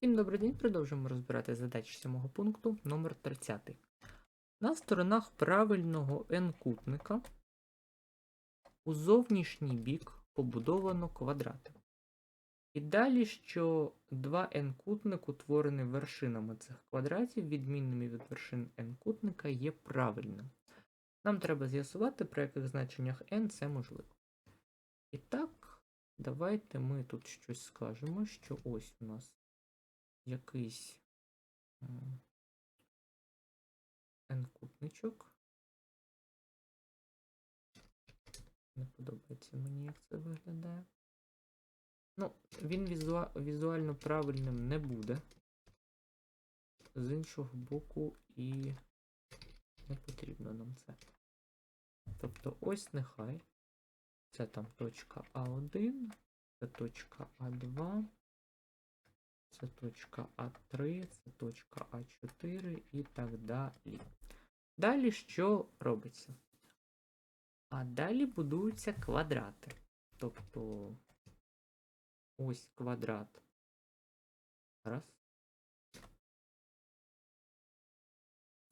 Всім добрий день, продовжуємо розбирати задачі сьомого пункту номер 30. На сторонах правильного n-кутника у зовнішній бік побудовано квадрати. І далі, що два n-кутник, утворені вершинами цих квадратів, відмінними від вершин n-кутника, є правильним. Нам треба з'ясувати, при яких значеннях n це можливо. І так, давайте ми тут щось скажемо, що ось у нас якийсь n-кутничок. Не подобається мені, як це виглядає. Ну, він візуа- візуально правильним не буде. З іншого боку, і не потрібно нам це. Тобто ось нехай. Це там точка А1, це точка А2. Це точка А3, це точка А4 і так далі. Далі що робиться? А далі будуються квадрати. Тобто ось квадрат. Раз.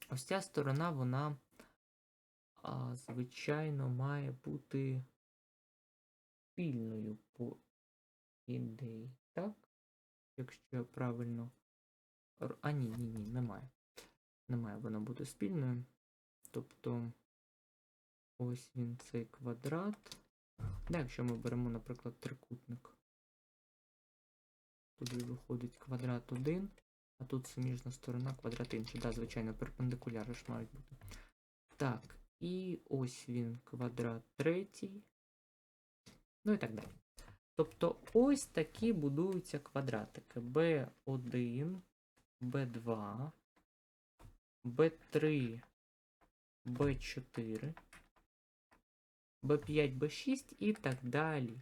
Ось ця сторона, вона, а, звичайно, має бути спільною по ідеї. Так? Якщо я правильно. А, ні, ні, ні, немає. Немає вона бути спільною. Тобто ось він цей квадрат. Якщо ми беремо, наприклад, трикутник. Туди виходить квадрат 1, а тут суміжна сторона квадрат інший. Да, звичайно, перпендикуляри ж мають бути. Так, і ось він квадрат третій. Ну і так далі. Тобто ось такі будуються квадратики. B1, B2, B3, B4, B5, B6 і так далі.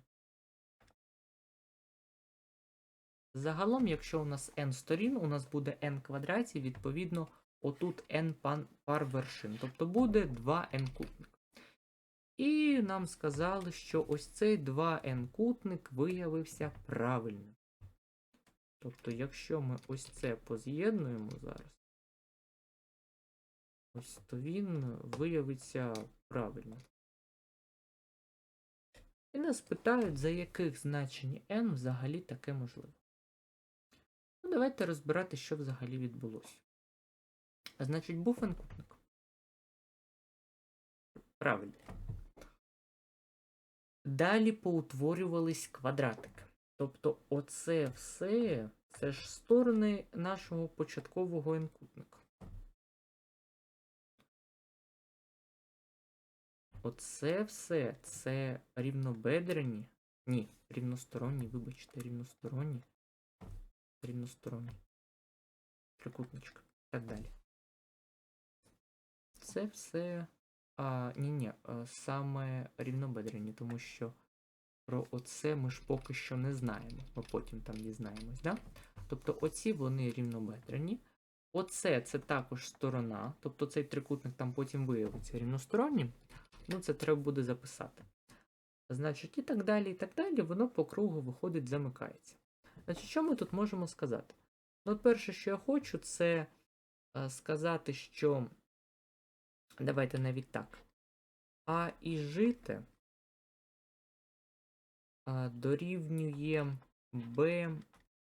Загалом, якщо у нас n сторін, у нас буде n квадратів, відповідно, отут n пар вершин. Тобто буде 2 n кутник. І нам сказали, що ось цей 2n кутник виявився правильним. Тобто, якщо ми ось це поз'єднуємо зараз, ось то він виявиться правильним. І нас питають, за яких значень n взагалі таке можливо. Ну, давайте розбирати, що взагалі відбулося. Значить, був n кутник. Правильно. Далі поутворювались квадратики. Тобто, оце все це ж сторони нашого початкового n-кутника. Оце все це рівнобедрені. Ні, рівносторонні, вибачте, рівносторонні. Рівносторонні. Трикутничка. Так далі. Це все. А, ні, ні, саме рівнобедрені, тому що про оце ми ж поки що не знаємо. Ми потім там дізнаємось, да? Тобто оці вони рівнобедрені. Оце це також сторона, тобто цей трикутник там потім виявиться рівностороннім. Ну, це треба буде записати. Значить, і так далі, і так далі, воно по кругу виходить, замикається. Значить, що ми тут можемо сказати? Ну, перше, що я хочу, це е, сказати, що. Давайте навіть так. А і жити дорівнює b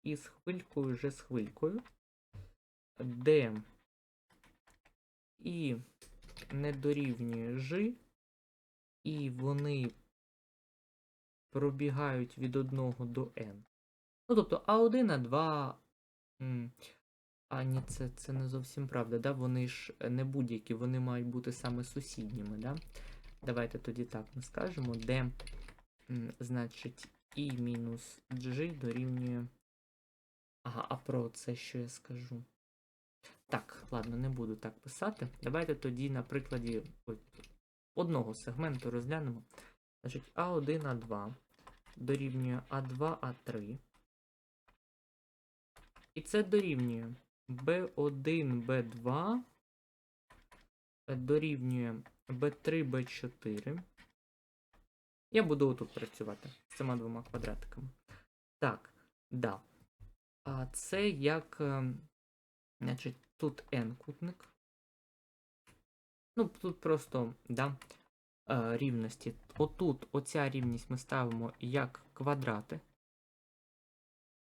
із хвилькою G з хвилькою, D і не дорівнює G, і вони пробігають від 1 до n. Ну, тобто А1, А2. А, ні, це, це не зовсім правда, да? Вони ж не будь-які, вони мають бути саме сусідніми, да? Давайте тоді так ми скажемо, де, значить, і мінус G дорівнює. Ага, а про це що я скажу? Так, ладно, не буду так писати. Давайте тоді на прикладі одного сегменту розглянемо. Значить, А1, А2 дорівнює А2, А3. І це дорівнює B1, B2 дорівнює B3, B4. Я буду отут працювати з цими двома квадратиками. Так, да. А це як. ем, Значить, тут n кутник. Ну, тут просто, да, е, рівності. Отут оця рівність ми ставимо як квадрати.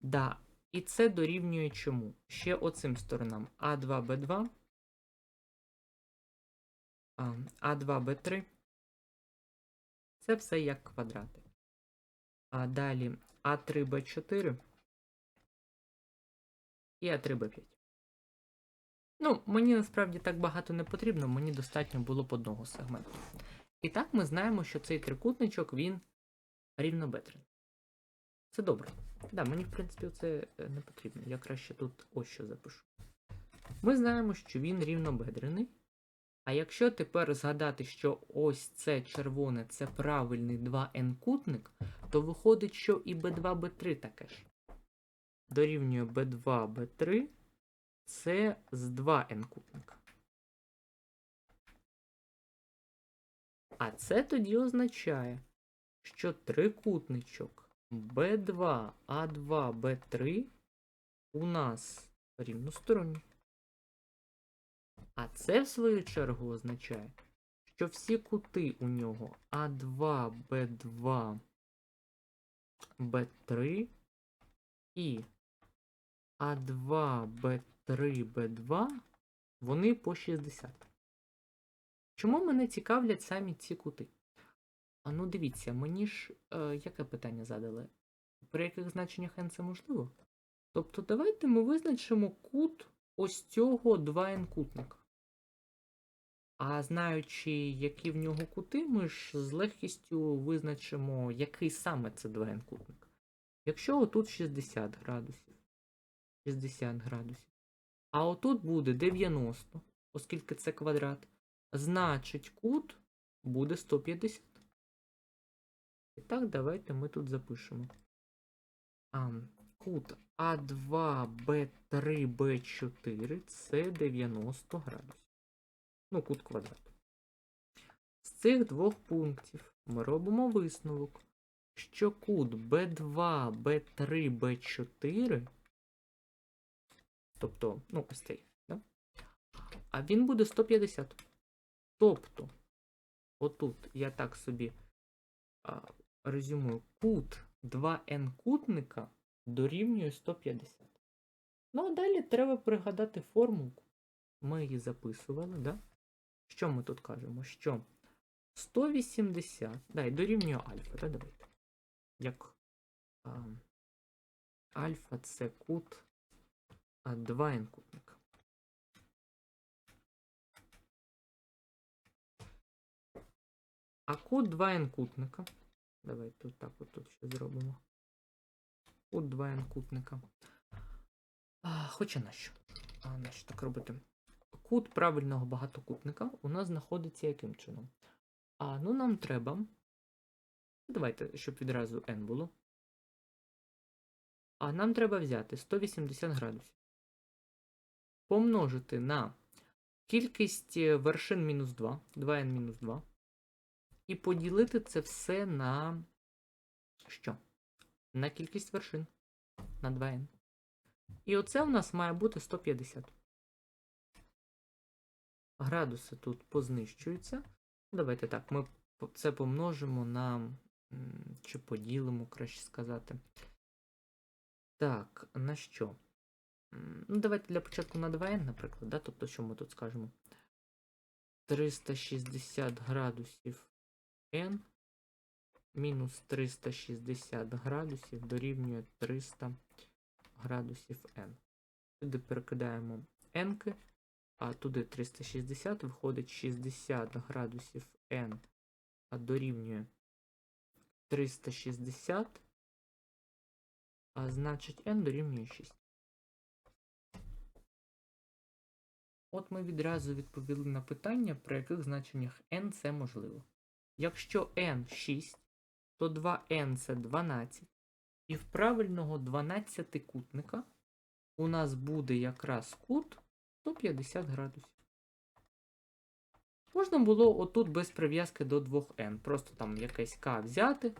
Да. І це дорівнює чому? Ще оцим сторонам А2, Б2, А2, Б3. Це все як квадрати. А далі А3, Б4 і А3, Б5. Ну, мені насправді так багато не потрібно, мені достатньо було б одного сегменту. І так ми знаємо, що цей трикутничок він рівнобедрений. Це добре. Да, мені, в принципі, це е, не потрібно. Я краще тут ось що запишу. Ми знаємо, що він рівнобедрений. А якщо тепер згадати, що ось це червоне це правильний 2n-кутник, то виходить, що і b2, b3 таке ж. Дорівнює b2, b3 це з 2n кутника. А це тоді означає, що трикутничок B2, A2, B3 у нас рівносторонні. А це, в свою чергу, означає, що всі кути у нього А2, Б2, Б3 і А2, Б3, Б2, вони по 60. Чому мене цікавлять самі ці кути? А ну дивіться, мені ж е, яке питання задали? При яких значеннях n це можливо? Тобто давайте ми визначимо кут ось цього 2n кутника. А знаючи, які в нього кути, ми ж з легкістю визначимо, який саме це 2n кутник. Якщо отут 60 градусів, 60 градусів, а отут буде 90, оскільки це квадрат, значить кут буде 150. І так, давайте ми тут запишемо. А, кут А2, Б3, Б4 це 90 градусів. Ну, кут квадрат. З цих двох пунктів ми робимо висновок, що кут B2, B3, B4, тобто, ну, ось цей, да? а він буде 150. Тобто, отут я так собі а, резюмую, кут 2n кутника дорівнює 150. Ну, а далі треба пригадати формулку. Ми її записували, да? Що ми тут кажемо? Що 180, да, і дорівнює альфа, да, давайте. Як а, альфа це кут 2n кутника. А кут 2n кутника. Давайте тут так от тут ще зробимо. Кут 2n кутника. А, Хоча нащо? А, нащо так робити? Кут правильного багатокутника у нас знаходиться яким чином? А, ну нам треба. Давайте, щоб відразу n було. А нам треба взяти 180 градусів. Помножити на кількість е, вершин мінус 2, 2n мінус 2. І поділити це все на що? На кількість вершин. На 2n. І оце у нас має бути 150. Градуси тут познищуються. Давайте так, ми це помножимо на. Чи поділимо, краще сказати. Так, на що? Ну, давайте для початку на 2n, наприклад, да? тобто, що ми тут скажемо? 360 градусів n мінус 360 градусів дорівнює 300 градусів n. Туди перекидаємо n, а туди 360 виходить 60 градусів n, а дорівнює 360, а значить n дорівнює 6. От ми відразу відповіли на питання, при яких значеннях n це можливо. Якщо n 6, то 2n це 12. І в правильного 12-кутника у нас буде якраз кут 150 градусів. Можна було отут без прив'язки до 2n. Просто там якесь k взяти.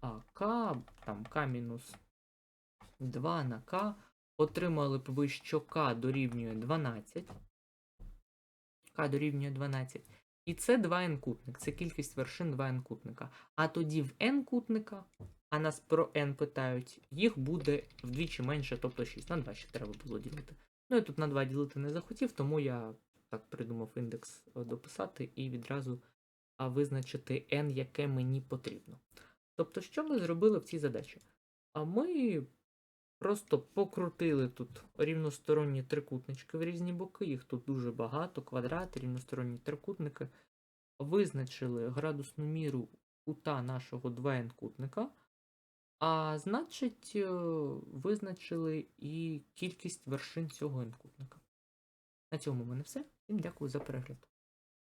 А k, там k мінус 2 на k. отримали б ви, що k дорівнює 12. k дорівнює 12. І це 2 n-кутник, це кількість вершин 2 n-кутника. А тоді в n-кутника, а нас про n питають, їх буде вдвічі менше, тобто 6. На 2 ще треба було ділити. Ну я тут на 2 ділити не захотів, тому я так придумав індекс е, дописати і відразу визначити n, яке мені потрібно. Тобто, що ми зробили в цій задачі? А ми просто покрутили тут рівносторонні трикутнички в різні боки, їх тут дуже багато, квадрати, рівносторонні трикутники. Визначили градусну міру кута нашого 2n-кутника, а значить, е, визначили і кількість вершин цього n-кутника. На цьому в мене все. Всім дякую за перегляд.